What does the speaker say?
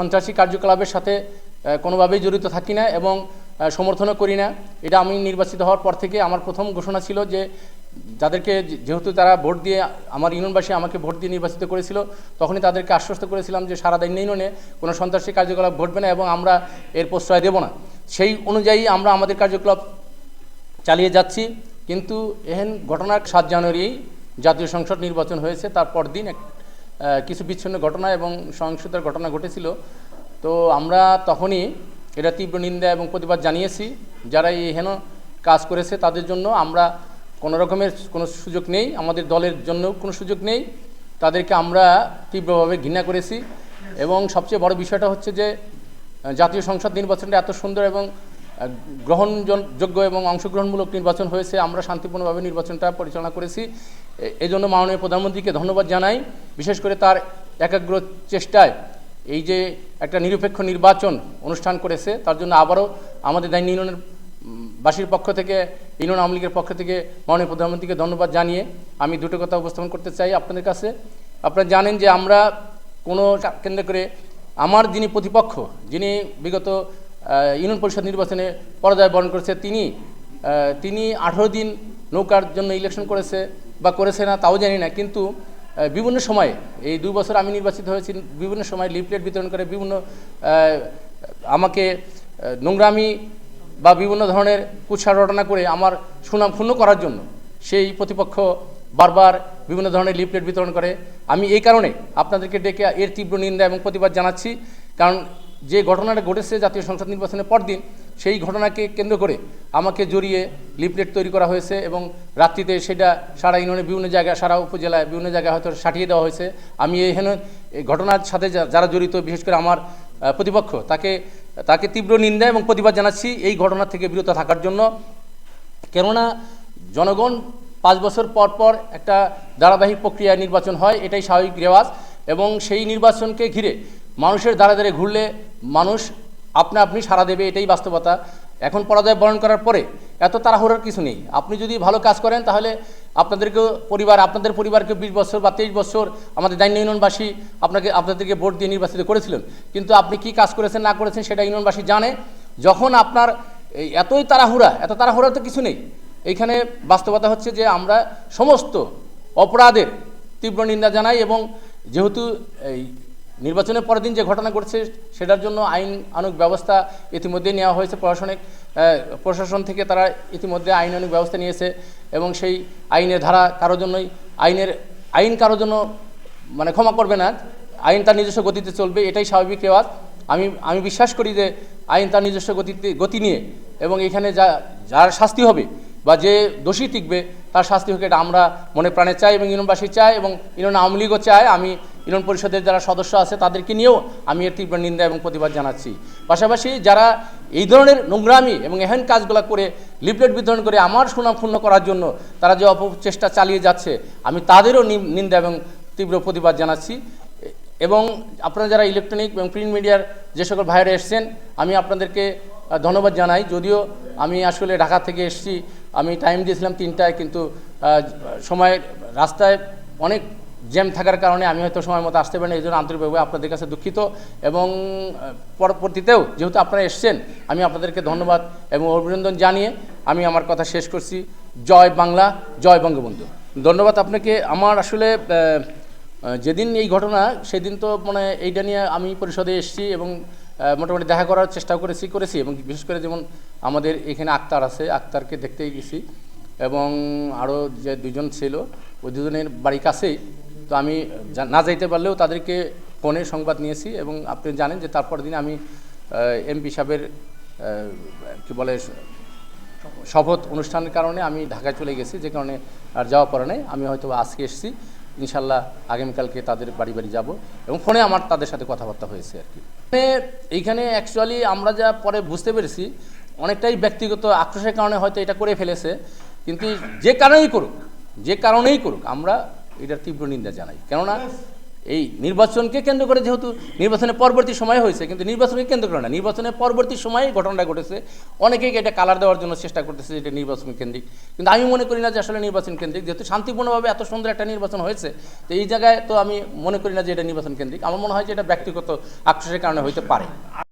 সন্ত্রাসী কার্যকলাপের সাথে কোনোভাবেই জড়িত থাকি না এবং সমর্থনও করি না। এটা আমি নির্বাচিত হওয়ার পর থেকে আমার প্রথম ঘোষণা ছিল যে, যাদেরকে যেহেতু তারা ভোট দিয়ে, আমার ইউনিয়নবাসী আমাকে ভোট দিয়ে নির্বাচিত করেছিল, তখনই তাদেরকে আশ্বস্ত করেছিলাম যে সারা দিন ইউনিয়নে কোনো সন্ত্রাসী কার্যকলাপ ঘটবে না এবং আমরা এর প্রশ্রয় দেব না। সেই অনুযায়ী আমরা আমাদের কার্যকলাপ চালিয়ে যাচ্ছি। কিন্তু এহেন ঘটনার সাত জানুয়ারি জাতীয় সংসদ নির্বাচন হয়েছে। তারপর দিন কিছু বিচ্ছিন্ন ঘটনা এবং সহিংসতার ঘটনা ঘটেছিল। তো আমরা তখনই এটা তীব্র নিন্দা এবং প্রতিবাদ জানিয়েছি। যারা এই হেন কাজ করেছে তাদের জন্য আমরা কোনো রকমের কোনো সুযোগ নেই। আমাদের দলের জন্য কোনো সুযোগ নেই। তাদেরকে আমরা তীব্রভাবে ঘৃণা করেছি। এবং সবচেয়ে বড় বিষয়টা হচ্ছে যে জাতীয় সংসদ নির্বাচনটা এত সুন্দর এবং গ্রহণযোগ্য এবং অংশগ্রহণমূলক নির্বাচন হয়েছে। আমরা শান্তিপূর্ণভাবে নির্বাচনটা পরিচালনা করেছি। এজন্য মাননীয় প্রধানমন্ত্রীকে ধন্যবাদ জানাই। বিশেষ করে তার একাগ্র চেষ্টায় এই যে একটা নিরপেক্ষ নির্বাচন অনুষ্ঠান করেছে, তার জন্য আবারও আমাদের দায়ী ইউনিয়নের বাসীর পক্ষ থেকে, ইউনিয়ন আওয়ামী লীগের পক্ষ থেকে মাননীয় প্রধানমন্ত্রীকে ধন্যবাদ জানিয়ে আমি দুটো কথা উপস্থাপন করতে চাই আপনাদের কাছে। আপনারা জানেন যে আমরা কোনো কেন্দ্র করে আমার যিনি প্রতিপক্ষ, যিনি বিগত ইউনিয়ন পরিষদ নির্বাচনে পরাজয় বরণ করেছে, তিনি তিনি আঠারো দিন নৌকার জন্য ইলেকশন করেছে বা করেছে না, তাও জানি না। কিন্তু বিভিন্ন সময়ে, এই দুই বছর আমি নির্বাচিত হয়েছি, বিভিন্ন সময় লিফলেট বিতরণ করে বিভিন্ন আমাকে নোংরামি বা বিভিন্ন ধরনের কুৎসা রটনা করে আমার সুনাম ক্ষুণ্ণ করার জন্য সেই প্রতিপক্ষ বারবার বিভিন্ন ধরনের লিফলেট বিতরণ করে। আমি এই কারণে আপনাদেরকে ডেকে এর তীব্র নিন্দা এবং প্রতিবাদ জানাচ্ছি। কারণ যে ঘটনাটা ঘটেছে জাতীয় সংসদ নির্বাচনের পরদিন সেই ঘটনাকে কেন্দ্র করে আমাকে জড়িয়ে লিফলেট তৈরি করা হয়েছে এবং রাত্রিতে সেটা সারা ইউনিয়নে বিভিন্ন জায়গায়, সারা উপজেলায় বিভিন্ন জায়গায় হয়তো সাটিয়ে দেওয়া হয়েছে। আমি এখানে এই ঘটনার সাথে যারা জড়িত, বিশেষ করে আমার প্রতিপক্ষ, তাকে তাকে তীব্র নিন্দা এবং প্রতিবাদ জানাচ্ছি এই ঘটনা থেকে বিরত থাকার জন্য। কেননা জনগণ পাঁচ বছর পর পর একটা ধারাবাহিক প্রক্রিয়ায় নির্বাচন হয়, এটাই স্বাভাবিক রেওয়াজ এবং সেই নির্বাচনকে ঘিরে মানুষের দ্বারা দ্বারে ঘুরলে মানুষ আপনা আপনি সাড়া দেবে, এটাই বাস্তবতা। এখন পরাজয় বরণ করার পরে এত তাড়াহুড়ার কিছু নেই। আপনি যদি ভালো কাজ করেন, তাহলে আপনাদেরকেও পরিবার, আপনাদের পরিবারকে বিশ বছর বা তেইশ বছর আমাদের দায়িত্ব ইউনিয়নবাসী আপনাকে, আপনাদেরকে ভোট দিয়ে নির্বাচিত করেছিলেন। কিন্তু আপনি কি কাজ করেছেন, না করেছেন, সেটা ইউনিয়নবাসী জানে। যখন আপনার এতই তাড়াহুড়া, এত তাড়াহুড়া তো কিছু নেই। এইখানে বাস্তবতা হচ্ছে যে আমরা সমস্ত অপরাধের তীব্র নিন্দা জানাই এবং যেহেতু এই নির্বাচনের পরের দিন যে ঘটনা ঘটছে, সেটার জন্য আইন আনুক ব্যবস্থা ইতিমধ্যে নেওয়া হয়েছে। প্রশাসনিক প্রশাসন থেকে তারা ইতিমধ্যে আইন আনুক ব্যবস্থা নিয়েছে এবং সেই আইনের ধারা কারোর জন্যই, আইনের, আইন কারোর জন্য মানে ক্ষমা করবে না। আইন তার নিজস্ব গতিতে চলবে, এটাই স্বাভাবিক রেওয়াজ। আমি আমি বিশ্বাস করি যে আইন তার নিজস্ব গতিতে, গতি নিয়ে এবং এখানে যা, যার শাস্তি হবে বা যে দোষী টিকবে, তার শাস্তি হোক এটা আমরা মনে প্রাণে চাই এবং ইউনিয়নবাসী চাই এবং ইউনিয়ন আওয়ামী লীগও চায়। আমি ইউনিয়ন পরিষদের যারা সদস্য আছে, তাদেরকে নিয়েও আমি এর তীব্র নিন্দা এবং প্রতিবাদ জানাচ্ছি। পাশাপাশি যারা এই ধরনের নোংরামি এবং এহেন কাজগুলো করে লিফলেট বিতরণ করে আমার সুনাম ক্ষুণ্ণ করার জন্য তারা যে অপচেষ্টা চালিয়ে যাচ্ছে, আমি তাদেরও নিন্দা এবং তীব্র প্রতিবাদ জানাচ্ছি। এবং আপনারা যারা ইলেকট্রনিক এবং প্রিন্ট মিডিয়ার যে সকল ভাইরা এসছেন, আমি আপনাদেরকে ধন্যবাদ জানাই। যদিও আমি আসলে ঢাকা থেকে এসেছি, আমি টাইম দিয়েছিলাম তিনটায়, কিন্তু সময় রাস্তায় অনেক জ্যাম থাকার কারণে আমি হয়তো সময় মতো আসতে পারি না এই জন্য আন্তরিকভাবে আপনাদের কাছে দুঃখিত এবং পরবর্তীতেও যেহেতু আপনারা এসছেন, আমি আপনাদেরকে ধন্যবাদ এবং অভিনন্দন জানিয়ে আমি আমার কথা শেষ করছি। জয় বাংলা, জয় বঙ্গবন্ধু। ধন্যবাদ আপনাকে। আমার আসলে যেদিন এই ঘটনা, সেদিন তো মানে এইটা নিয়ে আমি পরিষদে এসেছি এবং মোটামুটি দেখা করার চেষ্টা করেছি করেছি এবং বিশেষ করে যেমন আমাদের এখানে আক্তার আছে, আক্তারকে দেখতেই গেছি এবং আরও যে দুজন ছিল, ওই দুজনের বাড়ির কাছেই তো আমি না যাইতে পারলেও তাদেরকে ফোনে সংবাদ নিয়েছি এবং আপনি জানেন যে তারপর দিন আমি এমপি সাহেবের কি বলে, শপথ অনুষ্ঠানের কারণে আমি ঢাকায় চলে গেছি, যে কারণে আর যাওয়া পড়ে নাই। আমি হয়তো আজকে এসেছি, ইনশাল্লাহ আগামীকালকে তাদের বাড়ি বাড়ি যাব এবং ফোনে আমার তাদের সাথে কথাবার্তা হয়েছে আর কি। মানে এইখানে অ্যাকচুয়ালি আমরা যা পরে বুঝতে পেরেছি, অনেকটাই ব্যক্তিগত আক্রোশের কারণে হয়তো এটা করে ফেলেছে, কিন্তু যে কারণেই করুক, যে কারণেই করুক, আমরা এটার তীব্র নিন্দা জানাই। কেননা এই নির্বাচনকে কেন্দ্র করে যেহেতু নির্বাচনের পরবর্তী সময় হয়েছে, কিন্তু নির্বাচনকে কেন্দ্র করে না। নির্বাচনের পরবর্তী সময়ে ঘটনাটা ঘটেছে। অনেকেই এটা কালার দেওয়ার জন্য চেষ্টা করতেছে এটা নির্বাচন কেন্দ্রিক। কিন্তু আমি মনে করি না যে আসলে নির্বাচন কেন্দ্রিক। যেহেতু শান্তিপূর্ণভাবে এত সুন্দর একটা নির্বাচন হয়েছে, তো এই জায়গায় তো আমি মনে করি না যে এটা নির্বাচন কেন্দ্রিক। আমার মনে হয় যে এটা ব্যক্তিগত আক্রোশের কারণে হইতে পারে।